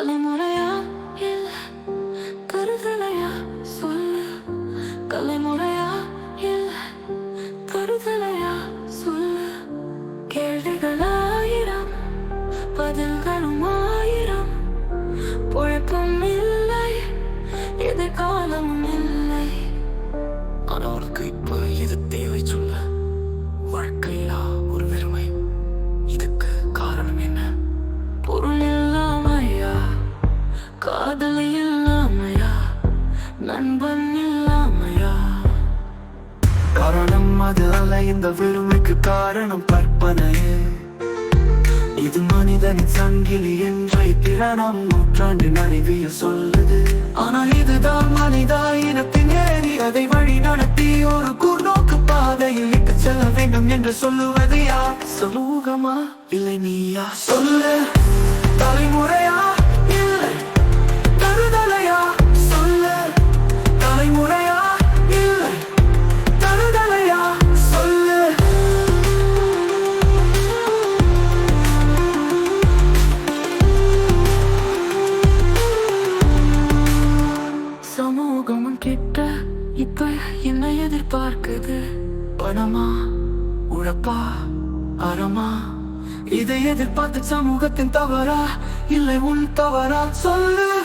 தலைமுறையா இல்ல கருதலையா? சொல்லு. தலைமுறையா இல்ல கருதலையா? சொல்லு. கேள்விகள் ஆயிரம் பதில்களும் ஆயிரம் பொழப்பும் இல்லை காதல் இல்லாமையா நண்பன் இல்லாமையா? காரணம் அது அல்ல இந்த வெறுமைக்கு காரணம் கற்பனையே. இது மனிதனின் சங்கிலி என்றை திறனம் நூற்றாண்டு அறிவியல் சொல்லுது. ஆனால் இதுதான் மனிதா இனத்தின் ஏறி அதை வழி நடத்தி ஒரு கூர்நோக்கு பாதையில் இட்டு செல்ல வேண்டும் என்று சொல்லுவது யார்? சமூகமா? இல்லை நீயா? சொல்லு. தலைமுறையா சமூகம் கிட்ட இப்ப என்ன எதிர்பார்க்குது? பணமா? உழப்பா? அறமா? இதை எதிர்பார்த்த சமூகத்தின் தவறா? இல்லை உன் தவறா? சொல்லு.